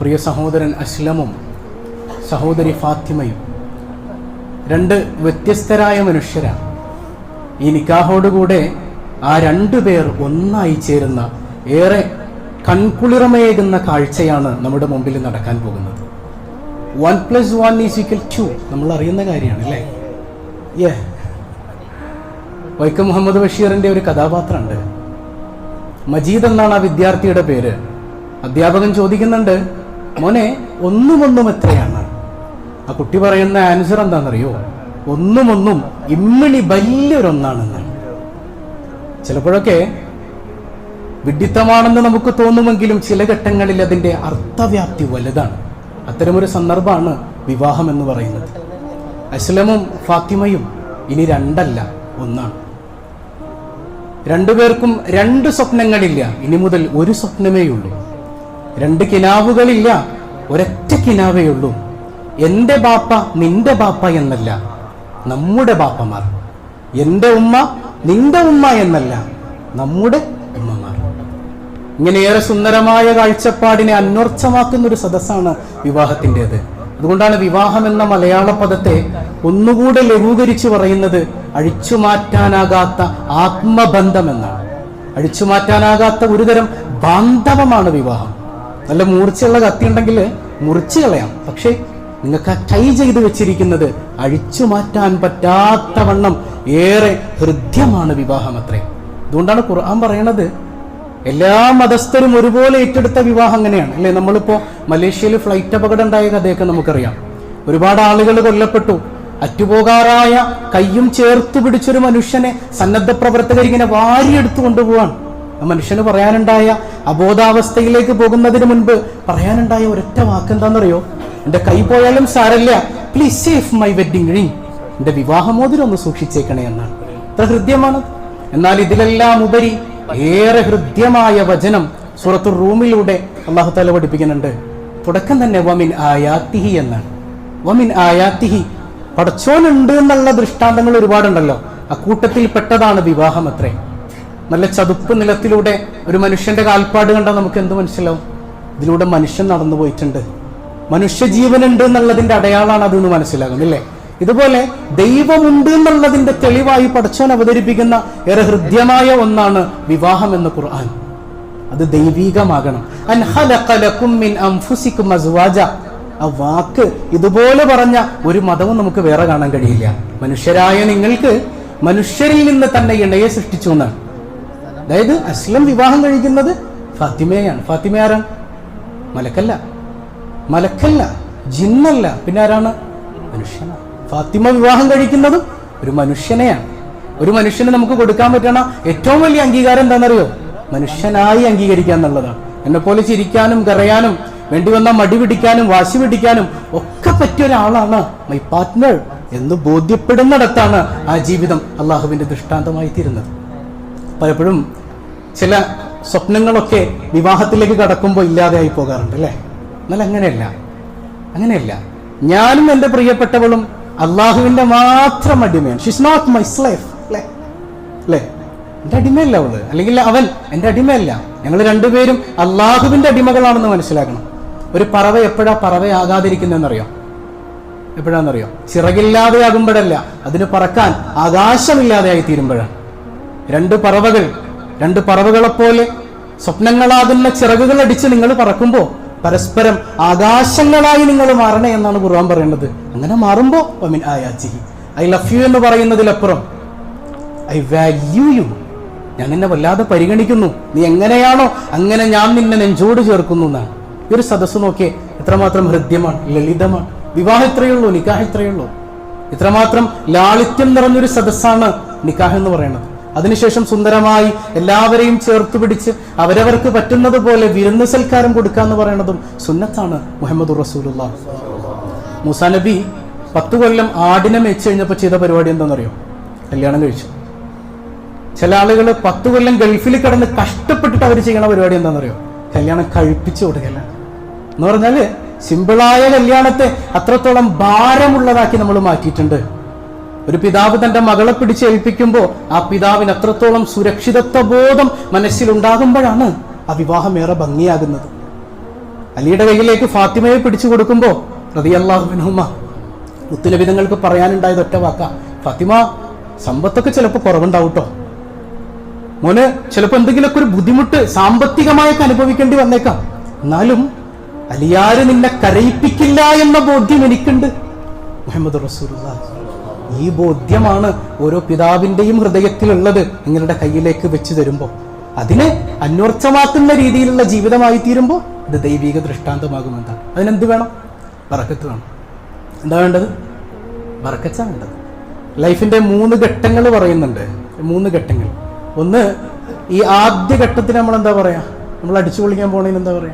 പ്രിയ സഹോദരൻ അസ്ലമും സഹോദരി ഫാത്തിമയും രണ്ട് വ്യത്യസ്തരായ മനുഷ്യരാണ്. ഈ നിക്കാഹോടുകൂടെ ആ രണ്ടു പേർ ഒന്നായി ചേരുന്ന ഏറെ കൺകുളിറമയേകുന്ന കാഴ്ചയാണ് നമ്മുടെ മുമ്പിൽ നടക്കാൻ പോകുന്നത്. One plus one is equal to നമ്മൾ അറിയുന്ന കാര്യമാണ് അല്ലേ? ഏ വൈക്കം മുഹമ്മദ് ബഷീറിന്റെ ഒരു കഥാപാത്രമുണ്ട്. മജീദ് എന്നാണ് ആ വിദ്യാർത്ഥിയുടെ പേര്. അധ്യാപകൻ ചോദിക്കുന്നുണ്ട് മോനെ ഒന്നും ഒന്നും എത്രയാണ്? ആ കുട്ടി പറയുന്ന ആൻസർ എന്താണെന്നറിയോ? ഒന്നും ഒന്നും ഇമ്മിണി വലിയൊരൊന്നാണെന്ന്. ചിലപ്പോഴൊക്കെ വിഡിത്തമാണെന്ന് നമുക്ക് തോന്നുമെങ്കിലും ചില ഘട്ടങ്ങളിൽ അതിന്റെ അർത്ഥവ്യാപ്തി വലുതാണ്. അത്തരമൊരു സന്ദർഭമാണ് വിവാഹം എന്ന് പറയുന്നത്. അസ്ലമും ഫാത്തിമയും ഇനി രണ്ടല്ല ഒന്നാണ്. രണ്ടുപേർക്കും രണ്ട് സ്വപ്നങ്ങളില്ല. ഇനി മുതൽ ഒരു സ്വപ്നമേ ഉള്ളൂ രണ്ട് കിനാവുകളില്ല. ഒരൊറ്റ കിനാവേ ഉള്ളൂ. എന്റെ ബാപ്പ നിന്റെ ബാപ്പ എന്നല്ല. നമ്മുടെ ബാപ്പമാർ. എന്റെ ഉമ്മ നിന്റെ ഉമ്മ എന്നല്ല. നമ്മുടെ ഉമ്മമാർ. ഇങ്ങനെ ഏറെ സുന്ദരമായ കാഴ്ചപ്പാടിനെ അന്വർത്ഥമാക്കുന്ന ഒരു സദസ്സാണ് വിവാഹത്തിന്റെത്. അതുകൊണ്ടാണ് വിവാഹം എന്ന മലയാള പദത്തെ ഒന്നുകൂടെ ലഘൂകരിച്ചു പറയുന്നത് അഴിച്ചു അഴിച്ചുമാറ്റാനാകാത്ത ആത്മബന്ധം എന്നാണ്. അഴിച്ചുമാറ്റാനാകാത്ത ഒരുതരം ബാന്ധവമാണ് വിവാഹം. നല്ല മൂർച്ചയുള്ള കത്തി ഉണ്ടെങ്കിൽ മുറിച്ചു കളയാം. പക്ഷേ നിങ്ങൾക്ക് ആ ടൈ ചെയ്ത് വെച്ചിരിക്കുന്നത് അഴിച്ചു മാറ്റാൻ പറ്റാത്ത വണ്ണം ഏറെ ഹൃദ്യമാണ് വിവാഹം അത്രേ. അതുകൊണ്ടാണ് ഖുർആൻ പറയണത് എല്ലാ മതസ്ഥരും ഒരുപോലെ ഏറ്റെടുത്ത വിവാഹം അങ്ങനെയാണ്. അല്ലേ? നമ്മളിപ്പോ മലേഷ്യയിൽ ഫ്ലൈറ്റ് അപകടം ഉണ്ടായ കഥയൊക്കെ നമുക്കറിയാം. ഒരുപാട് ആളുകൾ കൊല്ലപ്പെട്ടു. അറ്റുപോകാറായ കയ്യും ചേർത്ത് പിടിച്ചൊരു മനുഷ്യനെ സന്നദ്ധ പ്രവർത്തകർ ഇങ്ങനെ വാരിയെടുത്തു കൊണ്ടുപോവാണ് ആ മനുഷ്യന് പറയാനുണ്ടായ അബോധാവസ്ഥയിലേക്ക് പോകുന്നതിന് മുൻപ് പറയാനുണ്ടായ ഒരൊറ്റ വാക്ക് എന്താണെന്നറിയോ എന്റെ കൈ പോയാലും സാരല്ല. Please safe my wedding ring എന്റെ വിവാഹമോതിരം ഒന്ന് സൂക്ഷിച്ചേക്കണേ എന്നാണ്. ഇത്ര ഹൃദ്യമാണ്. എന്നാൽ ഇതിലെല്ലാം ഉപരി ഏറെ ഹൃദ്യമായ വചനം സുറത്തു റൂമിലൂടെ അള്ളാഹു താല പഠിപ്പിക്കുന്നുണ്ട്. തുടക്കം തന്നെ വമിൻ ആയാത്തിഹി എന്നാണ്. വമിൻ ആയാത്തിഹി പടച്ചോനുണ്ട് എന്നുള്ള ദൃഷ്ടാന്തങ്ങൾ ഒരുപാടുണ്ടല്ലോ. അക്കൂട്ടത്തിൽ പെട്ടതാണ് വിവാഹം അത്രേ. നല്ല ചതുപ്പ് നിലത്തിലൂടെ ഒരു മനുഷ്യന്റെ കാൽപ്പാട് കണ്ടാൽ നമുക്ക് എന്ത് മനസ്സിലാവും? ഇതിലൂടെ മനുഷ്യൻ നടന്നു പോയിട്ടുണ്ട്. മനുഷ്യജീവനുണ്ട് എന്നുള്ളതിന്റെ അടയാളാണ് അതെന്ന് മനസ്സിലാകും ഇല്ലേ ഇതുപോലെ ദൈവമുണ്ട് എന്നുള്ളതിന്റെ തെളിവായി പഠിച്ചാൻ അവതരിപ്പിക്കുന്ന ഏറെ ഹൃദ്യമായ ഒന്നാണ് വിവാഹം എന്ന ഖുർആൻ. അത് ദൈവീകമാകണം. ആ വാക്ക് ഇതുപോലെ പറഞ്ഞ ഒരു മതവും നമുക്ക് വേറെ കാണാൻ കഴിയില്ല. മനുഷ്യരായ നിങ്ങൾക്ക് മനുഷ്യരിൽ നിന്ന് തന്നെ ഇണയെ സൃഷ്ടിച്ചു എന്നാണ്. അതായത് അസ്ലം വിവാഹം കഴിക്കുന്നത് ഫാത്തിമയാണ് ഫാത്തിമ ആരാണ്? മലക്കല്ല. മലക്കല്ല ജിന്നല്ല. പിന്നെ ആരാണ്? മനുഷ്യനാണ്. ഫാത്തിമ വിവാഹം കഴിക്കുന്നതും ഒരു മനുഷ്യനെയാണ്. ഒരു മനുഷ്യനെ നമുക്ക് കൊടുക്കാൻ പറ്റണ ഏറ്റവും വലിയ അംഗീകാരം എന്താണെന്നറിയോ? മനുഷ്യനായി അംഗീകരിക്കുക എന്നുള്ളതാണ്. എന്നെ പോലെ ചിരിക്കാനും കരയാനും വേണ്ടി വന്ന മടി പിടിക്കാനും വാശി പിടിക്കാനും ഒക്കെ പറ്റിയ ഒരാളാണ് മൈ പാർട്ട്ണർ എന്ന് ബോധ്യപ്പെടുന്നിടത്താണ് ആ ജീവിതം അള്ളാഹുവിന്റെ ദൃഷ്ടാന്തമായി തീരുന്നത് പലപ്പോഴും ചില സ്വപ്നങ്ങളൊക്കെ വിവാഹത്തിലേക്ക് കടക്കുമ്പോൾ ഇല്ലാതെയായി പോകാറുണ്ട് അല്ലേ? എന്നാൽ അങ്ങനെയല്ല. അങ്ങനെയല്ല. ഞാനും എന്റെ പ്രിയപ്പെട്ടവളും അള്ളാഹുവിന്റെ മാത്രം അടിമയാണ്. ഷിസ് നോട്ട് മൈ സ്ലൈഫ് അല്ലേ? അല്ലേ? എന്റെ അടിമയല്ല അവൾ. അല്ലെങ്കിൽ അവൻ എന്റെ അടിമയല്ല. ഞങ്ങൾ രണ്ടുപേരും അള്ളാഹുവിന്റെ അടിമകളാണെന്ന് മനസ്സിലാക്കണം. ഒരു പറവ എപ്പോഴാ പറവയാകാതിരിക്കുന്നതെന്നറിയോ? എപ്പോഴാണെന്നറിയോ? ചിറകില്ലാതെയാകുമ്പോഴല്ല. അതിന് പറക്കാൻ ആകാശമില്ലാതെയായി തീരുമ്പോഴാണ് രണ്ട് പറവകൾ രണ്ട് പറവകളെപ്പോലെ സ്വപ്നങ്ങളാകുന്ന ചിറകുകൾ അടിച്ച് നിങ്ങൾ പറക്കുമ്പോൾ പരസ്പരം ആകാശങ്ങളായി നിങ്ങൾ മാറണേ എന്നാണ് ഖുർആൻ പറയുന്നത്. അങ്ങനെ മാറുമ്പോൾ ഐ ലവ് യു എന്ന് പറയുന്നതിലപ്പുറം ഐ വാല്യൂ യു. ഞാൻ നിന്നെ വല്ലാതെ പരിഗണിക്കുന്നു. നീ എങ്ങനെയാണോ അങ്ങനെ ഞാൻ നിന്നെ നെഞ്ചോട് ചേർക്കുന്നു എന്നാണ്. ഈ ഒരു സദസ്സ് നോക്കിയേ എത്രമാത്രം ഹൃദ്യമാണ് ലളിതമാണ്. വിവാഹം ഇത്രയേ ഉള്ളൂ നിക്കാഹ് ഇത്രയേ ഉള്ളൂ ഇത്രമാത്രം ലാളിത്യം നിറഞ്ഞൊരു സദസ്സാണ് നിക്കാഹ് എന്ന് പറയുന്നത്. അതിനുശേഷം സുന്ദരമായി എല്ലാവരെയും ചേർത്ത് പിടിച്ച് അവരവർക്ക് പറ്റുന്നത് പോലെ വിരുന്ന് സൽക്കാരം കൊടുക്കുക എന്ന് പറയുന്നതും സുന്നത്താണ് മുഹമ്മദ് റസൂലുള്ള. മൂസ നബി പത്ത് കൊല്ലം ആടിനെ മേച്ച് കഴിഞ്ഞപ്പോൾ ചെയ്ത പരിപാടി എന്താണെന്നറിയോ കല്യാണം കഴിച്ചു. ചില ആളുകൾ പത്ത് കൊല്ലം ഗൾഫിൽ കിടന്ന് കഷ്ടപ്പെട്ടിട്ട് അവർ ചെയ്യണ പരിപാടി എന്താണെന്നറിയോ കല്യാണം കഴിപ്പിച്ചു കൊടുക്കല്ല എന്ന് പറഞ്ഞാൽ സിമ്പിളായ കല്യാണത്തെ അത്രത്തോളം ഭാരമുള്ളതാക്കി നമ്മൾ മാറ്റിയിട്ടുണ്ട്. ഒരു പിതാവ് തന്റെ മകളെ പിടിച്ച് ഏൽപ്പിക്കുമ്പോൾ ആ പിതാവിന് അത്രത്തോളം സുരക്ഷിതത്വ ബോധം മനസ്സിലുണ്ടാകുമ്പോഴാണ് ആ വിവാഹം ഏറെ ഭംഗിയാകുന്നത്. അലിയുടെ കയ്യിലേക്ക് ഫാത്തിമയെ പിടിച്ചു കൊടുക്കുമ്പോ റതിയല്ലാഹുബിനുമ്മ മുത്തുലബിതങ്ങൾക്ക് പറയാനുണ്ടായത് ഒറ്റ വാക്ക. ഫാത്തിമ സമ്പത്തൊക്കെ ചിലപ്പോൾ കുറവുണ്ടാവും കേട്ടോ മോന് ചിലപ്പോൾ എന്തെങ്കിലുമൊക്കെ ഒരു ബുദ്ധിമുട്ട് സാമ്പത്തികമായൊക്കെ അനുഭവിക്കേണ്ടി വന്നേക്കാം. എന്നാലും അലിയാര് നിന്നെ കരയിപ്പിക്കില്ല എന്ന ബോധ്യം എനിക്കുണ്ട്. മുഹമ്മദ് റസൂലുള്ള ഈ ബോധ്യമാണ് ഓരോ പിതാവിന്റെയും ഹൃദയത്തിലുള്ളത് നിങ്ങളുടെ കയ്യിലേക്ക് വെച്ച് തരുമ്പോൾ അതിനെ അന്വർത്ഥമാക്കുന്ന രീതിയിലുള്ള ജീവിതമായി തീരുമ്പോൾ ഇത് ദൈവിക ദൃഷ്ടാന്തമാകുമെന്താണ്. അതിനെന്ത് വേണം? വറക്കത്ത് വേണം. എന്താ വേണ്ടത്? വറക്കച്ച വേണ്ടത്. ലൈഫിന്റെ മൂന്ന് ഘട്ടങ്ങൾ പറയുന്നുണ്ട്. മൂന്ന് ഘട്ടങ്ങൾ. ഒന്ന് ഈ ആദ്യ ഘട്ടത്തിന് നമ്മൾ എന്താ പറയാ? നമ്മൾ അടിച്ചു പൊളിക്കാൻ പോണേന് എന്താ പറയാ?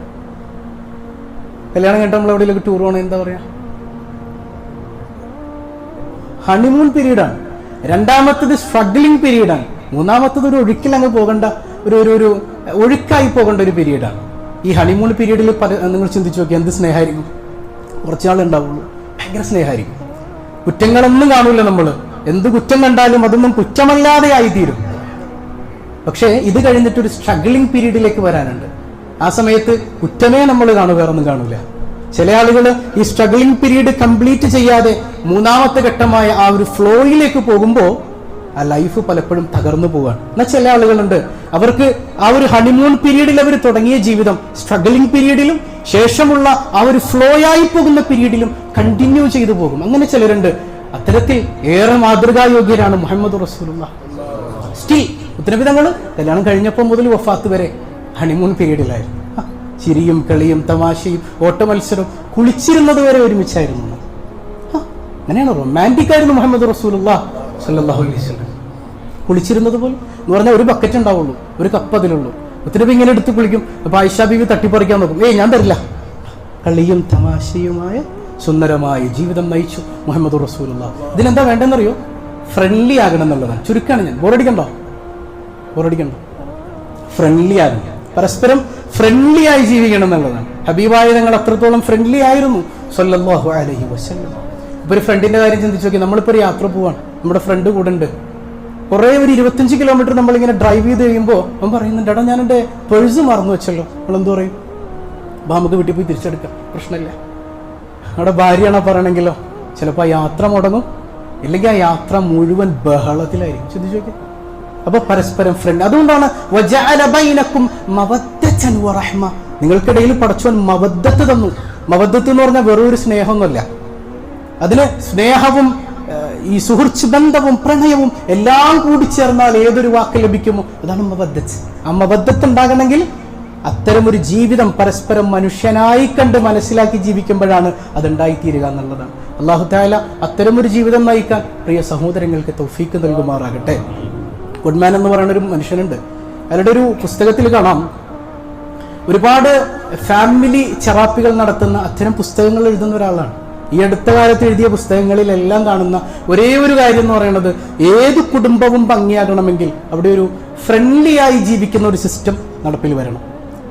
കല്യാണം കഴിഞ്ഞിട്ട് നമ്മൾ എവിടെയെങ്കിലും ടൂർ പോണേ എന്താ പറയാ? ഹണിമൂൺ പീരീഡാണ് രണ്ടാമത്തത് സ്ട്രഗ്ലിംഗ് പീരീഡാണ് മൂന്നാമത്തത് ഒരു ഒഴുക്കിൽ അങ്ങ് പോകേണ്ട ഒരു ഒരു ഒരു ഒഴുക്കായി പോകേണ്ട ഒരു പീരീഡാണ് ഈ ഹണിമൂൺ പീരീഡിൽ പല നിങ്ങൾ ചിന്തിച്ചു നോക്കി എന്ത് സ്നേഹമായിരിക്കും? കുറച്ചാളേ ഉണ്ടാവുള്ളൂ. ഭയങ്കര സ്നേഹമായിരിക്കും. കുറ്റങ്ങളൊന്നും കാണൂല നമ്മൾ എന്ത് കുറ്റം കണ്ടാലും അതൊന്നും കുറ്റമല്ലാതെ ആയിത്തീരും പക്ഷേ ഇത് കഴിഞ്ഞിട്ട് ഒരു സ്ട്രഗ്ലിംഗ് പീരീഡിലേക്ക് വരാനുണ്ട്. ആ സമയത്ത് കുറ്റമേ നമ്മൾ കാണുക വേറൊന്നും കാണൂല. ചില ആളുകൾ ഈ സ്ട്രഗ്ലിംഗ് പീരീഡ് കംപ്ലീറ്റ് ചെയ്യാതെ മൂന്നാമത്തെ ഘട്ടമായ ആ ഒരു ഫ്ലോയിലേക്ക് പോകുമ്പോൾ ആ ലൈഫ് പലപ്പോഴും തകർന്നു പോവാണ്. എന്നാൽ ചില ആളുകളുണ്ട്. അവർക്ക് ആ ഒരു ഹണിമൂൺ പീരീഡിൽ അവർ തുടങ്ങിയ ജീവിതം സ്ട്രഗ്ലിംഗ് പീരീഡിലും ശേഷമുള്ള ആ ഒരു ഫ്ലോ ആയി പോകുന്ന പീരീഡിലും കണ്ടിന്യൂ ചെയ്തു പോകും. അങ്ങനെ ചിലരുണ്ട്. അത്തരത്തിൽ ഏറെ മാതൃകായോഗ്യരാണ് മുഹമ്മദ് റസൂലുള്ള സ്റ്റിൽ ഉത്തരവിധങ്ങൾ കല്യാണം കഴിഞ്ഞപ്പോൾ മുതൽ വഫാത്ത് വരെ ഹണിമൂൺ പീരീഡിലായിരുന്നു ചിരിയും കളിയും തമാശയും ഓട്ടമത്സരവും കുളിച്ചിരുന്നത് വരെ ഒരുമിച്ചായിരുന്നു. അങ്ങനെയാണ് റൊമാന്റിക് ആയിരുന്നു മുഹമ്മദ് റസൂലുള്ള അലൈഹി കുളിച്ചിരുന്നത് പോലും എന്ന് പറഞ്ഞാൽ ഒരു ബക്കറ്റ് ഉണ്ടാവുള്ളൂ ഒരു കപ്പ് അതിലുള്ളൂ. ഒത്തിരി ഇങ്ങനെ എടുത്ത് കുളിക്കും. അപ്പൊ ആയിഷ ബീവി തട്ടിപ്പറിക്കാൻ നോക്കും. ഏയ് ഞാൻ തരില്ല. കളിയും തമാശയുമായ സുന്ദരമായ ജീവിതം നയിച്ചു മുഹമ്മദ് റസൂലുള്ള. ഇതിനെന്താ വേണ്ടെന്നറിയോ ഫ്രണ്ട്ലി ആകണം എന്നുള്ളതാണ്. ചുരുക്കാണ് ഞാൻ. ബോറടിക്കണ്ടോ ബോറടിക്കണ്ടോ ഫ്രണ്ട്ലി ആകണം. പരസ്പരം ഫ്രണ്ട്ലി ആയി ജീവിക്കണം എന്നുള്ളതാണ്. ഹബീബായ ഞങ്ങൾ അത്രത്തോളം ഫ്രണ്ട്ലി ആയിരുന്നു സല്ലല്ലാഹു അലൈഹി വസല്ലം. ഇപ്പൊ ഒരു ഫ്രണ്ടിന്റെ കാര്യം ചിന്തിച്ചു നോക്കി നമ്മളിപ്പോ ഒരു യാത്ര പോവാണ്. നമ്മുടെ ഫ്രണ്ട് കൂടെ ഉണ്ട്. കുറേ ഒരു ഇരുപത്തഞ്ച് കിലോമീറ്റർ നമ്മളിങ്ങനെ ഡ്രൈവ് ചെയ്ത് കഴിയുമ്പോൾ അവൻ പറയുന്നുണ്ട് എടാ ഞാൻ എന്റെ പേഴ്സ് മറന്നു വെച്ചല്ലോ. നമ്മൾ എന്ത് പറയും? അപ്പൊ നമുക്ക് വീട്ടിൽ പോയി തിരിച്ചെടുക്കാം. പ്രശ്നമില്ല. അവിടെ ഭാര്യയാണോ പറയണമെങ്കിലോ ചിലപ്പോൾ ആ യാത്ര മുടങ്ങും. ഇല്ലെങ്കിൽ ആ യാത്ര മുഴുവൻ ബഹളത്തിലായിരിക്കും. ചിന്തിച്ചു നോക്കി അപ്പൊ പരസ്പരം ഫ്രണ്ട് അതുകൊണ്ടാണ്. നിങ്ങൾക്കിടയിൽ പടച്ചോൻ മവദ്ദത്ത് തന്നു. മവദ്ദത്ത് എന്ന് പറഞ്ഞാൽ വെറൊരു സ്നേഹമൊന്നുമല്ല. അതിന് സ്നേഹവും ഈ സുഹൃച്ച് ബന്ധവും പ്രണയവും എല്ലാം കൂടി ചേർന്നാൽ ഏതൊരു വാക്ക് ലഭിക്കുമോ? അതാണ് മബദ്ധത്ത് ആ മബദ്ധത്ത് ഉണ്ടാകണമെങ്കിൽ അത്തരമൊരു ജീവിതം പരസ്പരം മനുഷ്യനായി കണ്ട് മനസ്സിലാക്കി ജീവിക്കുമ്പോഴാണ് അതുണ്ടായിത്തീരുക എന്നുള്ളതാണ്. അള്ളാഹു താല അത്തരമൊരു ജീവിതം നയിക്കാൻ പ്രിയ സഹോദരങ്ങൾക്ക് തൗഫീക്ക് നൽകുമാറാകട്ടെ. ഗുഡ്മാൻ എന്ന് പറയുന്ന ഒരു മനുഷ്യനുണ്ട്. അയാളുടെ ഒരു പുസ്തകത്തിൽ കാണാം. ഒരുപാട് ഫാമിലി ചെറാപ്പികൾ നടത്തുന്ന അത്തരം പുസ്തകങ്ങൾ എഴുതുന്ന ഒരാളാണ്. ഈ അടുത്ത കാലത്ത് എഴുതിയ പുസ്തകങ്ങളിലെല്ലാം കാണുന്ന ഒരേ ഒരു കാര്യം എന്ന് പറയുന്നത് ഏത് കുടുംബവും ഭംഗിയാകണമെങ്കിൽ അവിടെ ഒരു ഫ്രണ്ട്ലി ആയി ജീവിക്കുന്ന ഒരു സിസ്റ്റം നടപ്പിൽ വരണം.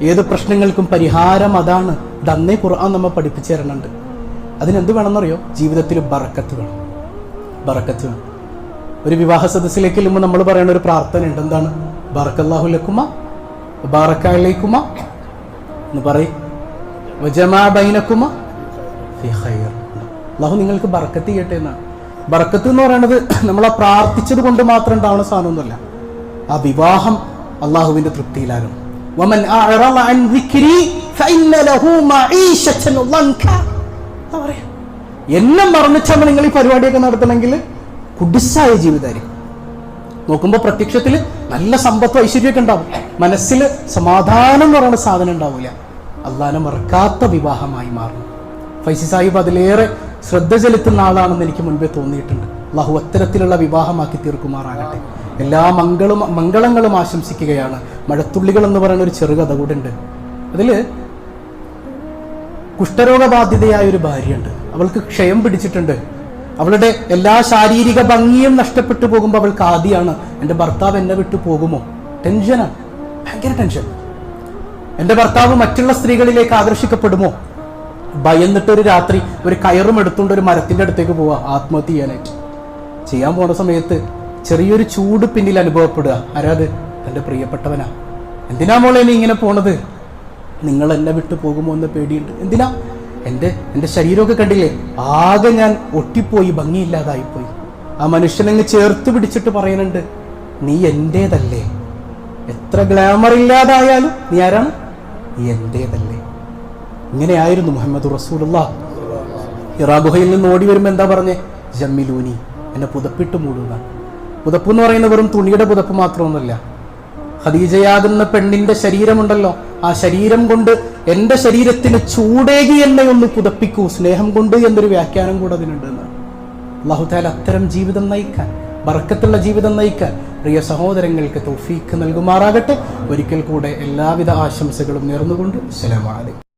ഏത് പ്രശ്നങ്ങൾക്കും പരിഹാരം അതാണ്. ദന്നേ ഖുർആൻ നമ്മൾ പഠിപ്പിച്ചു തരണുണ്ട് അതിനെന്ത് വേണമെന്നറിയോ? ജീവിതത്തിൽ ബറക്കത്ത് വേണം. ബറക്കത്ത് വേണം. ഒരു വിവാഹ സദസ്സിലേക്ക് ചെല്ലുമ്പോൾ നമ്മൾ പറയുന്ന ഒരു പ്രാർത്ഥന ഉണ്ട്. എന്താണ്? ബറക്കല്ലാഹു ലക്കുമ ബാറക്കലേക്കുമ എന്ന് പറയും. വജമാ അള്ളാഹു നിങ്ങൾക്ക് ബർക്കത്ത് ചെയ്യട്ടെ എന്നാണ്. ബർക്കത്ത് എന്ന് പറയുന്നത് നമ്മൾ ആ പ്രാർത്ഥിച്ചത് കൊണ്ട് മാത്രം ഉണ്ടാവുന്ന സാധനമൊന്നുമല്ല. ആ വിവാഹം അള്ളാഹുവിന്റെ തൃപ്തിയിലാകും. വമൻ എന്നെ മറന്നിച്ചാൽ നിങ്ങൾ ഈ പരിപാടിയൊക്കെ നടത്തണമെങ്കിൽ കുടിസായ ജീവിതമായിരിക്കും. നോക്കുമ്പോൾ പ്രത്യക്ഷത്തിൽ നല്ല സമ്പത്ത് ഐശ്വര്യമൊക്കെ ഉണ്ടാവും. മനസ്സിൽ സമാധാനം എന്ന് പറയുന്ന സാധനം ഉണ്ടാവില്ല അള്ളാനെ മറക്കാത്ത വിവാഹമായി മാറും. ഫൈസി സാഹിബ് അതിലേറെ ശ്രദ്ധ ചെലുത്തുന്ന ആളാണെന്ന് എനിക്ക് മുൻപേ തോന്നിയിട്ടുണ്ട്. അള്ളാഹു അത്തരത്തിലുള്ള വിവാഹമാക്കി തീർക്കുമാറാകട്ടെ. എല്ലാ മംഗളും മംഗളങ്ങളും ആശംസിക്കുകയാണ്. മഴത്തുള്ളികൾ എന്ന് പറയുന്ന ഒരു ചെറുകഥ കൂടെ ഉണ്ട്. അതിൽ കുഷ്ഠരോഗബാധിതയായ ഒരു ഭാര്യയുണ്ട്. അവൾക്ക് ക്ഷയം പിടിച്ചിട്ടുണ്ട്. അവളുടെ എല്ലാ ശാരീരിക ഭംഗിയും നഷ്ടപ്പെട്ടു പോകുമ്പോൾ അവൾക്ക് ആദ്യമാണ് എന്റെ ഭർത്താവ് എന്നെ വിട്ടു പോകുമോ? ടെൻഷനാണ് ഭയങ്കര ടെൻഷൻ എന്റെ ഭർത്താവ് മറ്റുള്ള സ്ത്രീകളിലേക്ക് ആകർഷിക്കപ്പെടുമോ? ഭയന്നിട്ട് ഒരു രാത്രി ഒരു കയറും എടുത്തുകൊണ്ട് ഒരു മരത്തിന്റെ അടുത്തേക്ക് പോവുക. ആത്മഹത്യ ചെയ്യാനായിട്ട്. ചെയ്യാൻ പോകുന്ന സമയത്ത് ചെറിയൊരു ചൂട് പിന്നിൽ അനുഭവപ്പെടുക. ആരാത് എന്റെ പ്രിയപ്പെട്ടവനാ. എന്തിനാ മോളെ നീ ഇങ്ങനെ പോണത്? നിങ്ങൾ എന്നെ വിട്ടു പോകുമോ എന്ന് പേടിയുണ്ട്. എന്തിനാ? എന്റെ എന്റെ ശരീരമൊക്കെ കണ്ടില്ലേ? ആകെ ഞാൻ ഒട്ടിപ്പോയി ഭംഗിയില്ലാതായിപ്പോയി. ആ മനുഷ്യനങ്ങ് ചേർത്ത് പിടിച്ചിട്ട് പറയുന്നുണ്ട് നീ എന്റേതല്ലേ എത്ര ഗ്ലാമർ ഇല്ലാതായാലും നീ ആരാണ്? നീ എന്റേതല്ലേ ഇങ്ങനെയായിരുന്നു മുഹമ്മദ് റസൂലുള്ള. ഇറാഗുഹയിൽ നിന്ന് ഓടി വരുമ്പോൾ എന്താ പറഞ്ഞേ? ജമ്മിലൂനി എന്നെ പുതപ്പിട്ട് മൂടുക. പുതപ്പ് എന്ന് പറയുന്ന വെറും തുണിയുടെ പുതപ്പ് മാത്രമൊന്നുമല്ല. ഖദീജയാകുന്ന പെണ്ണിന്റെ ശരീരമുണ്ടല്ലോ. ആ ശരീരം കൊണ്ട് എന്റെ ശരീരത്തിന് ചൂടേകി എന്നെ ഒന്ന് പുതപ്പിക്കൂ. സ്നേഹം കൊണ്ട് എന്നൊരു വ്യാഖ്യാനം കൂടെ അതിനുണ്ട് അള്ളാഹുത്താല അത്തരം ജീവിതം നയിക്കാൻ ബർക്കത്തുള്ള ജീവിതം നയിക്കാൻ പ്രിയ സഹോദരങ്ങൾക്ക് തൗഫീക്ക് നൽകുമാറാകട്ടെ. ഒരിക്കൽ കൂടെ എല്ലാവിധ ആശംസകളും നേർന്നുകൊണ്ട്. അസ്സലാമു അലൈക്കും.